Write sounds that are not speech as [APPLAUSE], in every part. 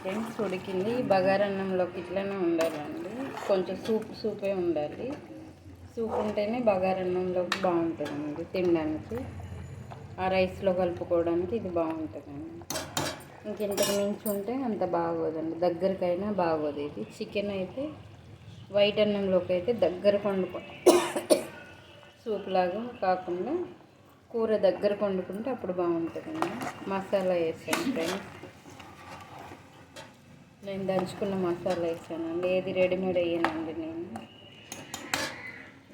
Friends ఉడికింది. ఈ బగారన్నంలోకి ఇట్లనే ఉండాలండి. కొంచెం సూప్ సూపే ఉండాలి. సూప్ ఉంటేనే బగారన్నంలోకి బాగుంటుందండి తినడానికి. ఆ రైస్లో కలుపుకోవడానికి ఇది బాగుంటుందండి. ఇంకెంతకు మించి ఉంటే అంత బాగోదండి. దగ్గరకైనా బాగోదు ఇది. చికెన్ అయితే వైట్ అన్నంలోకి అయితే దగ్గర వండుకో [COUGHS] సూప్ లాగా కాకుండా కూర దగ్గర వండుకుంటే అప్పుడు బాగుంటుందండి. మసాలా వేసాను ఫ్రెండ్స్ నేను దంచుకున్న మసాలా వేసానండి. ఏది రెడీమేడ్ వేయనండి నేను.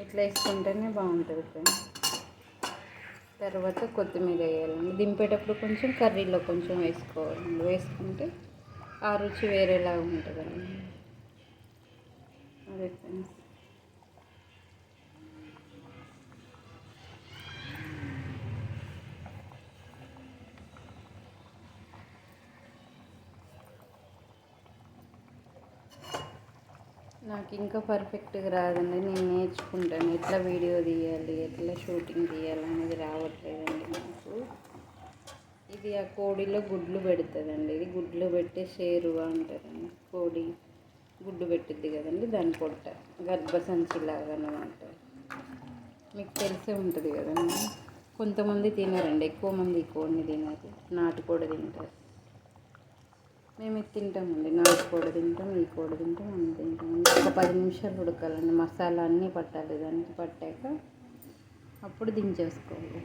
ఇట్లా వేసుకుంటేనే బాగుంటుంది ఫ్రెండ్స్ తర్వాత కొత్తిమీర వేయాలండి. దింపేటప్పుడు కొంచెం కర్రీలో కొంచెం వేసుకోవాలండి. వేసుకుంటే ఆ రుచి వేరేలాగా ఉంటుందండి. అదే ఫ్రెండ్స్ నాకు ఇంకా పర్ఫెక్ట్గా రాదండి. నేను నేర్చుకుంటాను. ఎట్లా వీడియో తీయాలి ఎట్లా షూటింగ్ తీయాలి అనేది రావట్లేదండి నాకు ఇది ఆ కోడిలో గుడ్లు పెడుతుందండి. ఇది గుడ్లు పెట్టే షేరువా అంటారండి. కోడి గుడ్డు పెట్టిద్ది కదండి. దాని పొట్ట గర్భసంచిలాగా అనమాట మీకు తెలిసే ఉంటుంది కదండి. కొంతమంది తినరండి. ఎక్కువ మంది ఈ కోడిని తినరు. నాటుకోడి తింటారు. మేము ఇది తింటామండి. నాటుకోడి తింటాం ఈ కోడి తింటాం అన్ని తింటాం. ఒక పది నిమిషాలు ఉడకాలండి. మసాలా అన్నీ పట్టాలి. దానికి పట్టాక అప్పుడు దించేసుకోవాలి.